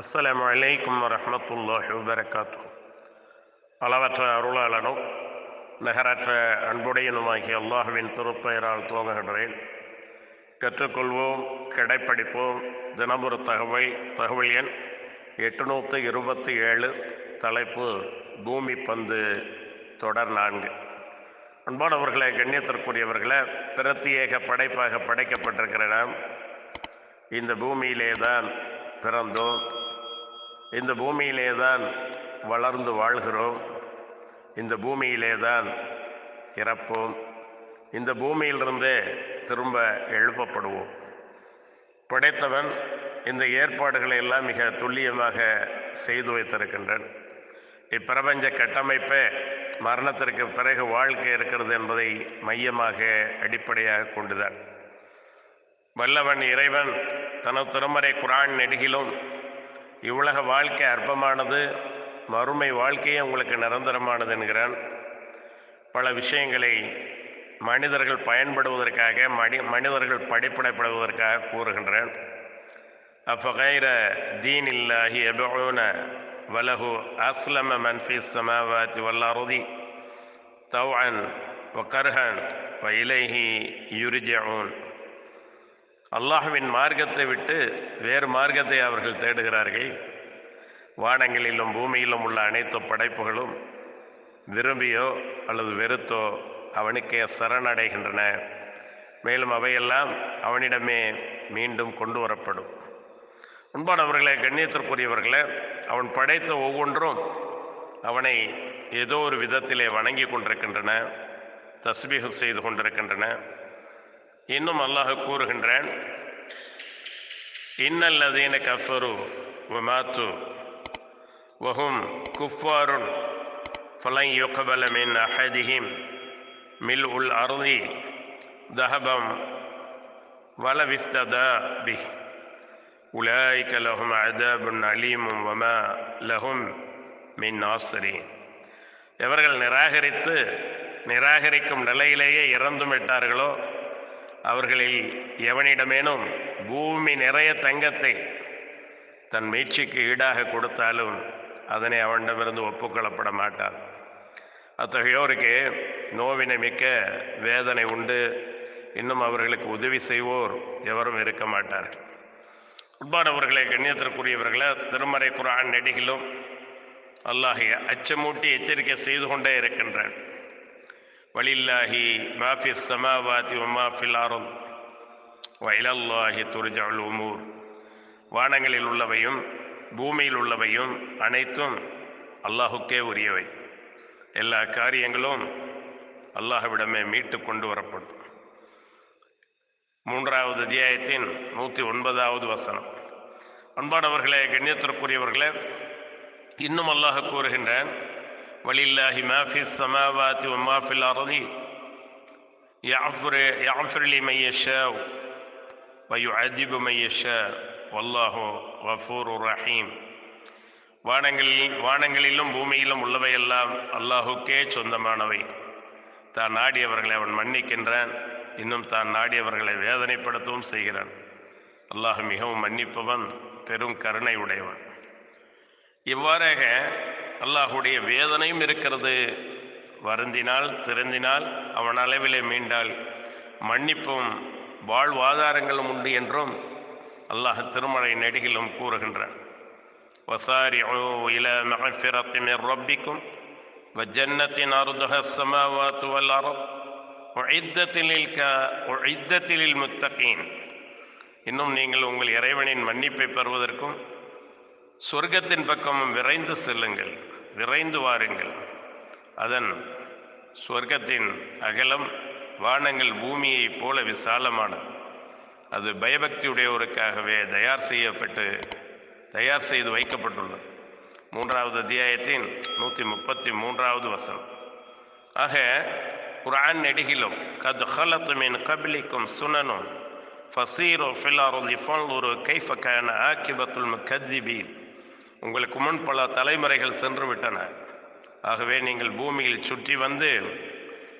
அஸ்ஸலாமு வலைக்கம் வரமத்துல்லாஹி வபரகாத்து அளவற்ற அருளாளனும் நகரற்ற அன்புடையனுமாகிய அல்லாஹுவின் திருப்பெயரால் துவங்குகின்றேன். கற்றுக்கொள்வோம் கடைப்பிடிப்போம். தினமொரு தகவல் தகவல் எண் எட்டுநூற்று இருபத்தி ஏழு தலைப்பு பூமி பந்து தொடர் நான்கு. அன்பானவர்களே கண்ணியத்திற்குரியவர்களே பிரத்யேக படைப்பாக படைக்கப்பட்டிருக்கிற நாம் இந்த பூமியிலே தான் பிறந்தோம். இந்த பூமியிலே தான் வளர்ந்து வாழ்கிறோம். இந்த பூமியிலே தான் இறப்போம். இந்த பூமியிலிருந்தே திரும்ப எழுப்பப்படுவோம். படைத்தவன் இந்த ஏற்பாடுகளை எல்லாம் மிக துல்லியமாக செய்து வைத்திருக்கின்றன். இப்பிரபஞ்ச கட்டமைப்பே மரணத்திற்கு பிறகு வாழ்க்கை இருக்கிறது என்பதை மையமாக அடிப்படையாக கொண்டுதான். வல்லவன் இறைவன் தனது திருமறை குரான் நெடுகிலும் இவ்வுலக வாழ்க்கை அற்பமானது மறுமை வாழ்க்கையே உங்களுக்கு நிரந்தரமானது என்கிறான். பல விஷயங்களை மனிதர்கள் பயன்படுவதற்காக மனி மனிதர்கள் படிப்படைப்படுவதற்காக கூறுகின்றேன். அஃபகைர தீன் இல்லாஹி எபூன வலஹு அஸ்லம மன்ஃபி சமாவாத்தி வல்லாருதி தௌஅன் கர்ஹன் வ இலைஹி யுரிஜூன் அல்லாஹுவின் மார்க்கத்தை விட்டு வேறு மார்க்கத்தை அவர்கள் தேடுகிறார்கள். வானங்களிலும் பூமியிலும் உள்ள அனைத்து படைப்புகளும் விரும்பியோ அல்லது வெறுத்தோ அவனுக்கே சரணடைகின்றன. மேலும் அவையெல்லாம் அவனிடமே மீண்டும் கொண்டு வரப்படும். உண்பானவர்களே கண்ணியத்திற்குரியவர்களே அவன் படைத்த ஒவ்வொன்றும் அவனை ஏதோ ஒரு விதத்திலே வணங்கி கொண்டிருக்கின்றன தஸ்பீகம் செய்து கொண்டிருக்கின்றன. இன்னும் அல்லாஹ் கூறுகின்றான் இன்னல்லதீன கஃபரு வமாத்து வஹும் குஃபாருன் ஃபலன் யுகபல மின் அஹதிஹிம் மில் உல் அருதி தஹபம் வலவிஸ்ததா பி உலாய்க லஹும் அதபுன் அலீமும் வமா லஹும் மின் நாசரீன். எவர்கள் நிராகரித்து நிராகரிக்கும் நிலையிலேயே இறந்தும் விட்டார்களோ அவர்களில் எவனிடமேனும் பூமி நிறைய தங்கத்தை தன் மீட்சிக்கு ஈடாக கொடுத்தாலும் அதனை அவனிடமிருந்து ஒப்புக்கொள்ளப்பட மாட்டார் அத்தகையோருக்கு நோவினை மிக்க வேதனை உண்டு. இன்னும் அவர்களுக்கு உதவி செய்வோர் எவரும் இருக்க மாட்டார்கள். உட்பானவர்களை கண்ணியத்திற்குரியவர்களை திருமறை குரான் நெடிகிலும் அல்லாஹிய அச்சமூட்டி எச்சரிக்கை செய்து கொண்டே இருக்கின்றான். வலில்லாஹி மாஃபி சமாவாதி ஒமாஃபில் ஆரும் வயலல்லாஹி துர்ஜால் உமூர். வானங்களில் உள்ளவையும் பூமியில் உள்ளவையும் அனைத்தும் அல்லாஹுக்கே உரியவை. எல்லா காரியங்களும் அல்லாஹ்விடமே மீட்டு கொண்டு வரப்படும். மூன்றாவது அத்தியாயத்தின் நூற்றி ஒன்பதாவது வசனம். அன்பானவர்களே கண்ணியத்திற்குரியவர்களே இன்னும் அல்லாஹ் கூறுகின்றான் வலில்லாஹி மாஃபி சமாவாத்தி ஒமாஃபில் அறதி يغفر يغفر لمن يشاء ويعذب من يشاء والله غفور رحيم வானங்களில் வானங்களிலும் பூமியிலும் உள்ளவையெல்லாம் அல்லாஹுக்கே சொந்தமானவை தான் நாடியவர்களை அவன் மன்னிக்கின்றான் இன்னும் தான் நாடியவர்களை வேதனைப்படுத்தவும் செய்கிறான் அல்லாஹ் மிகவும் மன்னிப்பவன் பெரும் கருணை உடையவன் இவ்வாறாக அல்லாஹுடைய வேதனையும் இருக்கிறது வருந்தினால் திருந்தினால் அவன் அளவிலே மீண்டால் மன்னிப்பும் வாழ்வாதாரங்களும் உண்டு என்றும் அல்லாஹ் திருமலை நெடுகிலும் கூறுகின்றான் وسارعوا إلى مغفرة من ربكم وجنة أرضها السماوات والأرض أعدت للك أعدت للمتقين இன்னும் நீங்கள் உங்கள் இறைவனின் மன்னிப்பை பெறுவதற்கும் சொர்க்கத்தின் பக்கமும் விரைந்து செல்லுங்கள் விரைந்து வாருங்கள். அதன் சொர்க்கத்தின் அகலம் வானங்கள் பூமியைப் போல விசாலமானது. அது பயபக்தியுடையவருக்காகவே தயார் செய்யப்பட்டு தயார் செய்து வைக்கப்பட்டுள்ளது. மூன்றாவது அத்தியாயத்தின் நூற்றி முப்பத்தி மூன்றாவது வசனம். ஆக குரான் நெடுகிலும் கத் ஹலத்துமின் கபிலிக்கும் சுனனும் ஃபசீரோ ஃபில்லாருதி ஒரு கைஃபக்கான ஆக்கிபத்துல் கதிபீன் உங்களுக்கு முன் பல தலைமுறைகள் சென்று விட்டன. ஆகவே நீங்கள் பூமியில் சுற்றி வந்து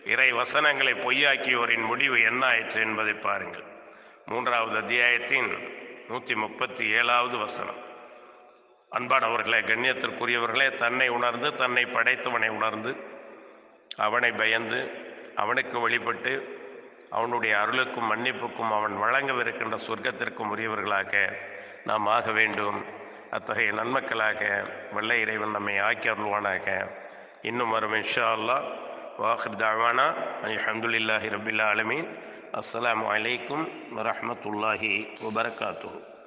இறை வசனங்களை பொய்யாக்கியோரின் முடிவு என்ன ஆயிற்று என்பதை பாருங்கள். மூன்றாவது அத்தியாயத்தின் நூற்றி முப்பத்தி ஏழாவது வசனம். அன்பானவர்களே கண்ணியத்திற்குரியவர்களே தன்னை உணர்ந்து தன்னை படைத்தவனை உணர்ந்து அவனை பயந்து அவனுக்கு வழிபட்டு அவனுடைய அருளுக்கும் மன்னிப்புக்கும் அவன் வழங்கவிருக்கின்ற சொர்க்கத்திற்கும் உரியவர்களாக நாம் ஆக வேண்டும். அத்தகைய நன்மக்களாக வெள்ளை இறைவன் நம்மை ஆக்கி அருள்வானாக இன்னும் வரும் இன்ஷா அல்லாஹ். வாஹிர் தாவானா அல்ஹம்துலில்லாஹி ரபில் ஆலமீன். அஸ்லாம் வலைக்கும் வரமத்துல்லாஹி வபரகாத்துஹு.